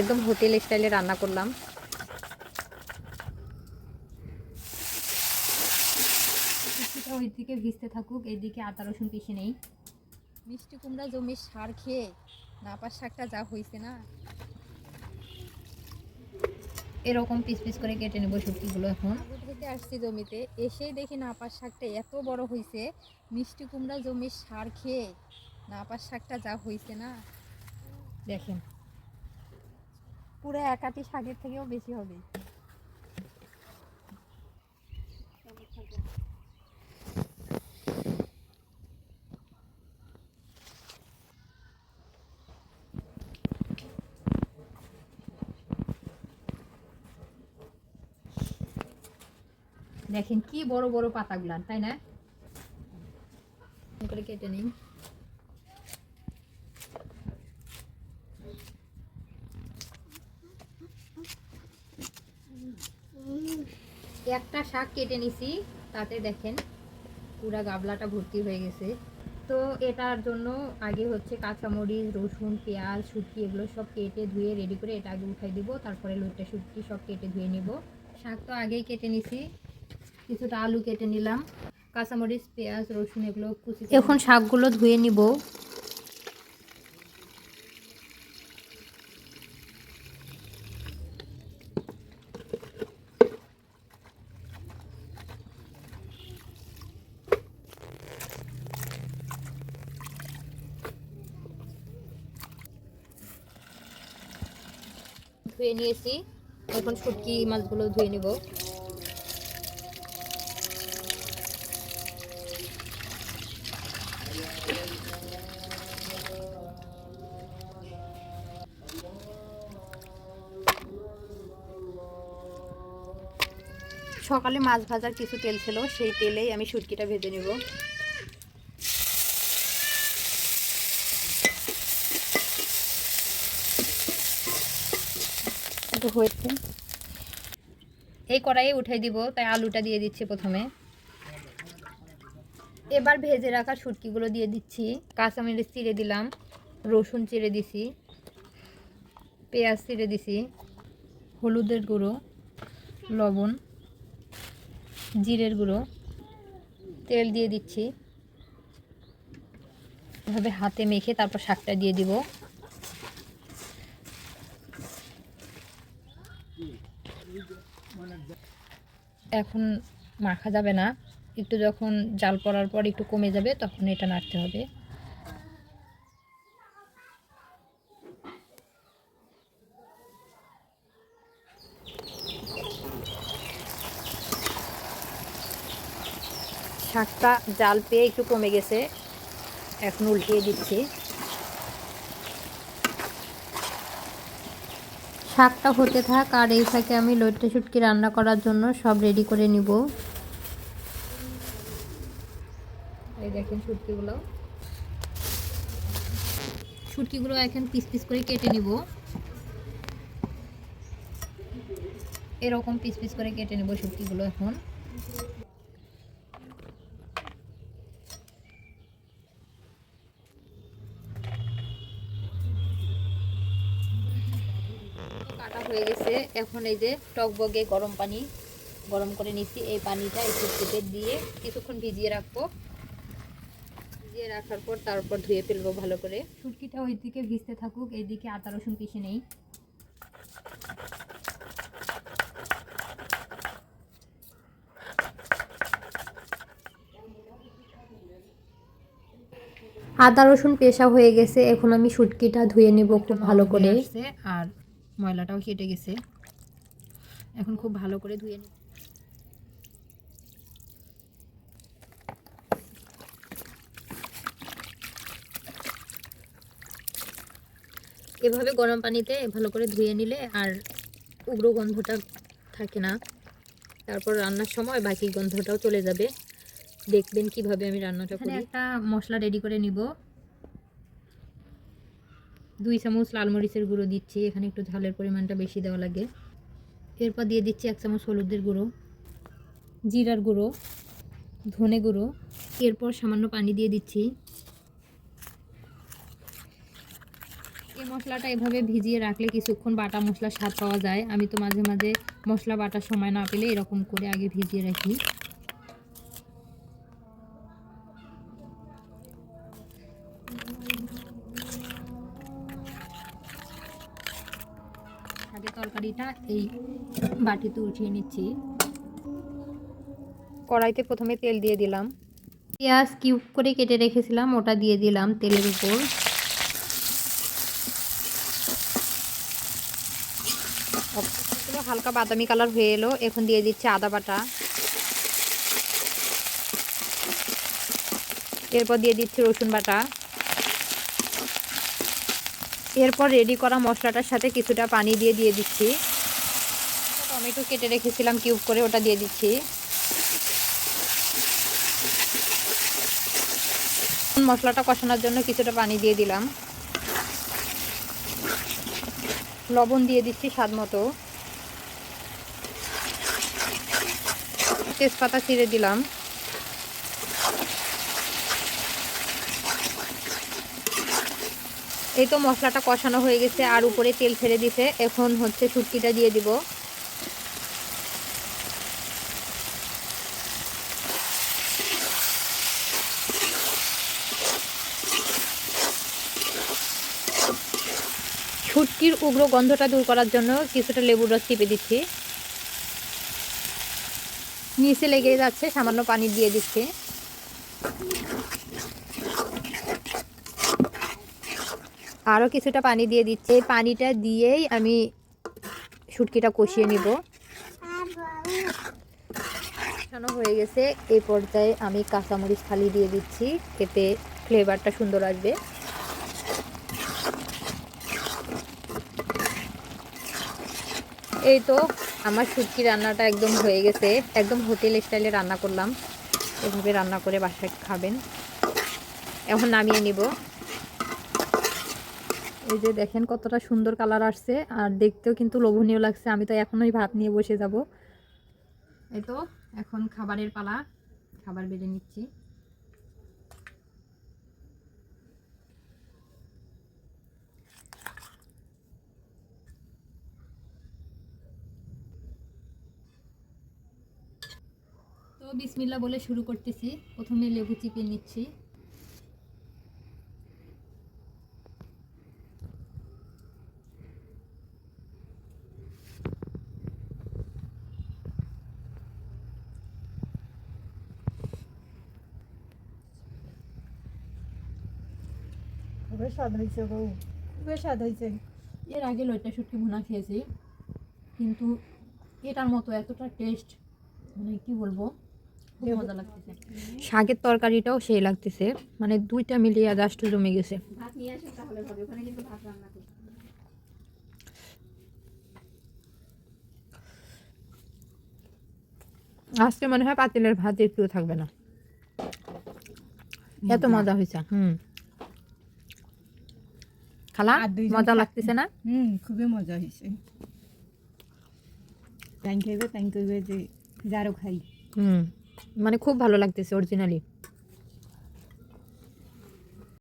একদম হোটেল স্টাইলে রান্না করলাম। ওইদিকে ভিজতে থাকুক এইদিকে আদা রসুন পিষে নেই। মিষ্টি কুমড়া জমির সার খেয়ে নাপার শাকটা যা হয়েছে না। এরকম পিস পিস করে কেটে নেব সবজিগুলো এখন। থেকে আসছি জমিতে এসেই দেখি নাপার শাকটা এত বড় হয়েছে মিষ্টি কুমড়া জমির সার খেয়ে নাপার শাকটা যা হয়েছে না। দেখেন পুরো একাটি শাকের থেকেও বেশি হবে। দেখেন কি বড় বড় পাতাগুলান তাই না? করে কেটে নিই। একটা শাক কেটে নিছি, তাতে দেখেন পুরা গাবলাটা ভর্তি হয়ে গেছে। তো এটার জন্য আগে হচ্ছে কাঁচামরিচ, রসুন, পেঁয়াজ, শুটকি এগুলো সব কেটে ধুয়ে রেডি করে এটা আগে উঠাই দিব, তারপরে লইটা, শুটকি সব কেটে ধুয়ে নিব। শাক তো আগেই কেটে নিছি, কিছুটা আলু কেটে নিলাম, কাঁচামরিচ, পেঁয়াজ, রসুন এগুলো এখন শাকগুলো ধুয়ে নিব। ধুয়ে নিয়েছি। এখন শুটকি মাছগুলো ধুয়ে নিব। সকালে মাছ ভাজার কিছু তেল ছিল, সেই তেলেই আমি শুটকিটা ভেজে নেব। একটু হয়েছে। এই কড়াইয়ে উঠাই দিব, তাই আলুটা দিয়ে দিচ্ছি প্রথমে। এবার ভেজে রাখা শুটকিগুলো দিয়ে দিচ্ছি। কাঁচামরিচ চিড়ে দিলাম, রসুন চিড়ে দিছি, পেঁয়াজ চিড়ে দিছি, হলুদের গুঁড়ো, লবণ, জিরের গুঁড়ো, তেল দিয়ে দিচ্ছি। এভাবে হাতে মেখে তারপর শাকটা দিয়ে দিব। এখন মাখা যাবে না। একটু যখন জাল পড়ার পর একটু কমে যাবে, তখন এটা নাড়তে হবে। শাকটা জাল পেয়ে একটু কমে গেছে। এখন উল্টিয়ে দিচ্ছি। শাকটা হতে থাক আর এই শাকে আমি লইট্টা শুটকি রান্না করার জন্য সব রেডি করে নিব। এই দেখেন শুটকিগুলো। শুটকিগুলো এখন পিস পিস করে কেটে নিব। এরকম পিস পিস করে কেটে নেব শুটকিগুলো এখন। এখন এই যে টকবগে গরম পানি গরম করে নিচ্ছি। এই পানিটা এই শুটকিতে দিয়ে কিছুক্ষণ ভিজিয়ে রাখব। ভিজিয়ে রাখার পর তারপর ধুয়ে ফেলব ভালো করে। শুটকিটা ওই দিকে ভিজতে থাকুক এইদিকে আদা রসুন পিষে নেই। আদা রসুন পেশা হয়ে গেছে এখন আমি শুটকিটা ধুয়ে নেব খুব ভালো করে। আর ময়লাটাও কেটে গেছে। এখন খুব ভালো করে ধুয়ে নিই। এভাবে গরম পানিতে ভালো করে ধুয়ে নিলে আর উগ্র গন্ধটা থাকে না। তারপর রান্নার সময় বাকি গন্ধটাও চলে যাবে। দেখবেন কীভাবে আমি রান্নাটা করি। একটা মশলা রেডি করে নিব। দুই চামচ লাল মরিচের গুঁড়ো দিচ্ছি। এখানে একটু ঝালের পরিমাণটা বেশি দেওয়া লাগে। এরপর দিয়ে দিচ্ছি এক চামচ হলুদের গুঁড়ো, জিরার গুঁড়ো, ধনে গুঁড়ো। এরপর সামান্য পানি দিয়ে দিচ্ছি। এই মশলাটা এভাবে ভিজিয়ে রাখলে কিছুক্ষণ বাটা মশলার স্বাদ পাওয়া যায়। আমি তো মাঝে মাঝে মশলা বাটার সময় না পেলে এরকম করে আগে ভিজিয়ে রাখি। আগে তরকারিটা এই বাটিতে উঠিয়ে নিচ্ছি। কড়াইতে প্রথমে তেল দিয়ে দিলাম। পেঁয়াজ কিউব করে কেটে রেখেছিলাম ওটা দিয়ে দিলাম তেলের উপর। হালকা বাদামি কালার হয়ে এলো এখন দিয়ে দিচ্ছি আদা বাটা। এরপর দিয়ে দিচ্ছি রসুন বাটা। এরপর রেডি করা মশলাটার সাথে কিছুটা পানি দিয়ে দিয়ে দিচ্ছি। টমেটো কেটে রেখেছিলাম কিউব করে ওটা দিয়ে দিচ্ছি। মশলাটা কষানোর জন্য কিছুটা পানি দিয়ে দিলাম। লবণ দিয়ে দিচ্ছি স্বাদ মতো। তেজপাতা ছিঁড়ে দিলাম। এই তো মশলাটা কষানো হয়ে গেছে আর উপরে তেল ছেড়ে দিছে। এখন হচ্ছে শুটকিটা দিয়ে দিব। শুটকির উগ্র গন্ধটা দূর করার জন্য কিছুটা লেবুর রস চিপে দিচ্ছি। নিচে লেগে যাচ্ছে, সামান্য পানি দিয়ে দিচ্ছি। আরও কিছুটা পানি দিয়ে দিচ্ছি। এই পানিটা দিয়েই আমি শুটকিটা কষিয়ে নিব। কষানো হয়ে গেছে। এই পর্যায়ে আমি কাঁচামরিচ খালি দিয়ে দিচ্ছি। এতে ফ্লেভারটা সুন্দর আসবে। এই তো আমার শুটকি রান্নাটা একদম হয়ে গেছে। একদম হোটেল স্টাইলে রান্না করলাম। এভাবে রান্না করে বাসায় খাবেন। এখন নামিয়ে নিব। এই যে দেখেন কতটা সুন্দর কালার আসছে, আর দেখতেও কিন্তু লোভনীয় লাগছে। আমি তো এখনই ভাত নিয়ে বসে যাব। এই তো, এখন খাবারের পালা, খাবার বেড়ে নিচ্ছি। তো বিসমিল্লা বলে শুরু করতেছি। প্রথমে লেবু চিপে নিচ্ছি। খুবই স্বাদ হয়েছে বউ খুবই স্বাদ হয়েছে। এর আগে লইটা শুটকি ভুনা খেয়েছি কিন্তু এটার মতো এতটা টেস্ট মানে কি বলব খুব লাগতেছে। শাকের তরকারিটাও সেই লাগতেছে মানে দুইটা মিলিয়ে জাস্ট জমে গেছে। ভাত নিয়ে আসেন তাহলে হবে ওখানে কিন্তু ভাত রান্না করি আজকে মনে হয় পাতিলের ভাত একটু থাকবে না। এত মজা হয়েছে হুম। খালা? মজা লাগতেছে না? হুম খুবই মজা হয়েছে তাই খাইবে তাই কইবে যে যারও খাই। হুম মানে খুব ভালো লাগতেছে অরিজিনালি